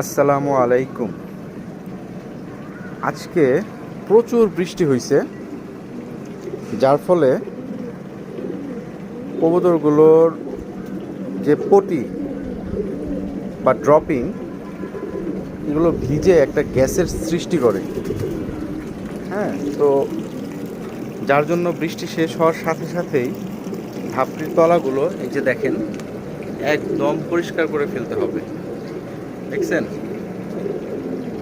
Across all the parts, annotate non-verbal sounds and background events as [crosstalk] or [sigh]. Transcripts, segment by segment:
আসসালামু আলাইকুম। আজকে প্রচুর বৃষ্টি হয়েছে যার ফলে কবুতরগুলোর যে পটি বা ড্রপিং, এগুলো ভিজে একটা গ্যাসের সৃষ্টি করে। হ্যাঁ তো যার জন্য বৃষ্টি শেষ হওয়ার সাথে সাথেই ধাপটির তলাগুলো এই যে দেখেন, একদম পরিষ্কার করে ফেলতে হবে। দেখছেন?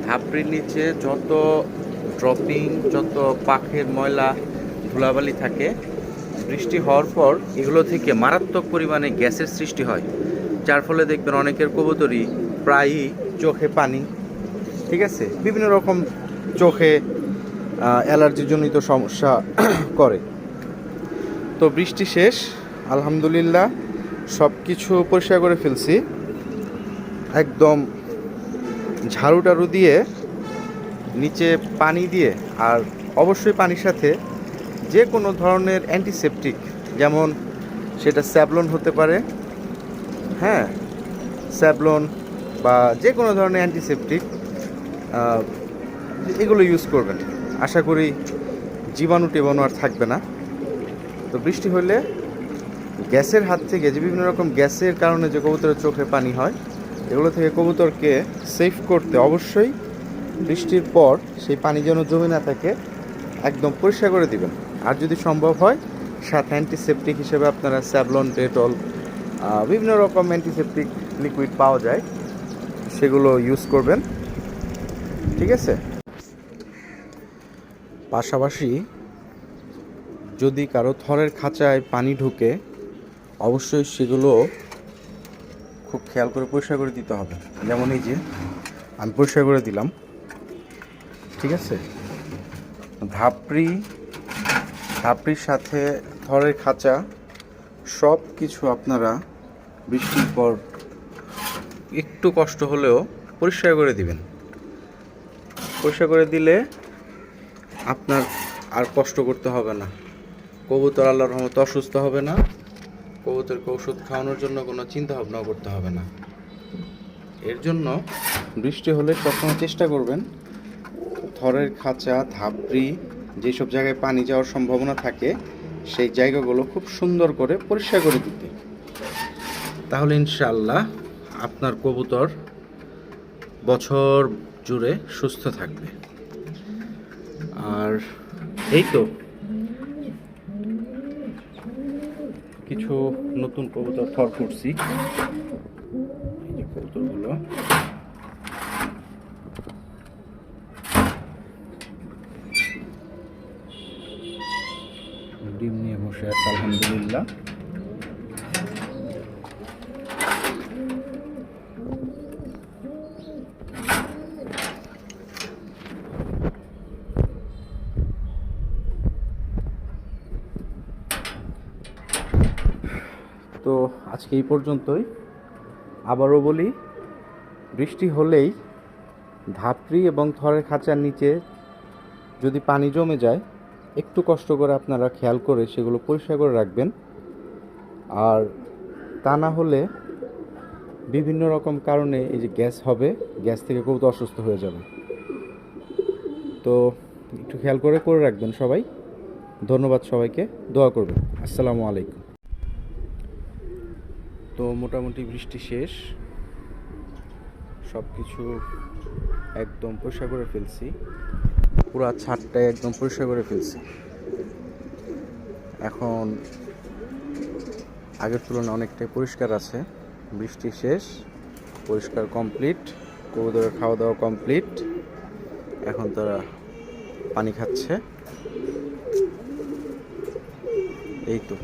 ধাপড়ির নিচে যত ড্রপিং, যত পাখের ময়লা, ধুলাবালি থাকে, বৃষ্টি হওয়ার পর এগুলো থেকে মারাত্মক পরিমাণে গ্যাসের সৃষ্টি হয়। যার ফলে দেখবেন অনেকের কবুতরই প্রায়ই চোখে পানি, ঠিক আছে? বিভিন্ন রকম চোখে অ্যালার্জিজনিত সমস্যা [clears throat] করে। তো বৃষ্টি শেষ, আলহামদুলিল্লাহ সব কিছু পরিষ্কার করে ফেলছি। একদম ঝাড়ু টাড়ু দিয়ে নিচে পানি দিয়ে আর অবশ্যই পানির সাথে যে কোনো ধরনের অ্যান্টিসেপটিক যেমন সেটা স্যাবলন হতে পারে হ্যাঁ স্যাবলন বা যে কোনো ধরনের অ্যান্টিসেপটিক এগুলো ইউজ করবেন। আশা করি জীবাণু টিবাণু আর থাকবে না। তো বৃষ্টি হলে গ্যাসের হাত থেকে যে বিভিন্ন রকম গ্যাসের কারণে যে কবুতরের চোখে পানি হয় এগুলো থেকে কবুতরকে সেফ করতে অবশ্যই বৃষ্টির পর সেই পানি যেন জমে না থাকে, একদম পরিষ্কার করে দিবেন। আর যদি সম্ভব হয়, সাথে অ্যান্টিসেপটিক হিসেবে আপনারা স্যাভলন, ডেটল বিভিন্ন রকম অ্যান্টিসেপটিক লিকুইড পাওয়া যায়, সেগুলো ইউজ করবেন। ঠিক আছে? পাশাপাশি যদি কারও থরের খাঁচায় পানি ঢুকে, অবশ্যই সেগুলো খুব খেয়াল করে পরিষ্কার করে দিতে হবে। যেমন এই যে, আমি পরিষ্কার করে দিলাম। ঠিক আছে? ধাপড়ি, ধাপড়ির সাথে থরের খাঁচা সব কিছু আপনারা বৃষ্টির পর একটু কষ্ট হলেও পরিষ্কার করে দিবেন। পরিষ্কার করে দিলে আপনার আর কষ্ট করতে হবে না। কবুতর আল্লাহর রহমতে অসুস্থ হবে না। কবুতরকে ওষুধ খাওয়ানোর জন্য কোনো চিন্তা ভাবনাও করতে হবে না। এর জন্য বৃষ্টি হলে সবসময় চেষ্টা করবেন, থরের খাঁচা, ধাপড়ি, যেসব জায়গায় পানি যাওয়ার সম্ভাবনা থাকে, সেই জায়গাগুলো খুব সুন্দর করে পরিষ্কার করে দিতে। তাহলে ইনশাআল্লাহ আপনার কবুতর বছর জুড়ে সুস্থ থাকবে। আর এই তো কিছু নতুন কবুতর থর করছি। কবুতরগুলো। ডিম নিয়ে বসে আছে আলহামদুলিল্লাহ। তো আজকে এই পর্যন্তই। আবারও বলি, বৃষ্টি হলেই ধাপড়ি এবং থরের খাঁচার নিচে যদি পানি জমে যায়, একটু কষ্ট করে আপনারা খেয়াল করে সেগুলো পরিষ্কার করে রাখবেন। আর তা না হলে বিভিন্ন রকম কারণে এই যে গ্যাস হবে, গ্যাস থেকে খুব অসুস্থ হয়ে যাবে। তো একটু খেয়াল করে করে রাখবেন সবাই। ধন্যবাদ সবাইকে। দোয়া করবেন। আসসালামু আলাইকুম। তো মোটামুটি বৃষ্টি শেষ। সব কিছু একদম পরিষ্কার করে ফেলছি। পুরো ছাদটাই একদম পরিষ্কার করে ফেলছি। এখন আগের তুলনায় অনেকটাই পরিষ্কার আছে। বৃষ্টি শেষ, পরিষ্কার কমপ্লিট, কবুতরের খাওয়া দাওয়া কমপ্লিট। এখন তারা পানি খাচ্ছে। এই তো।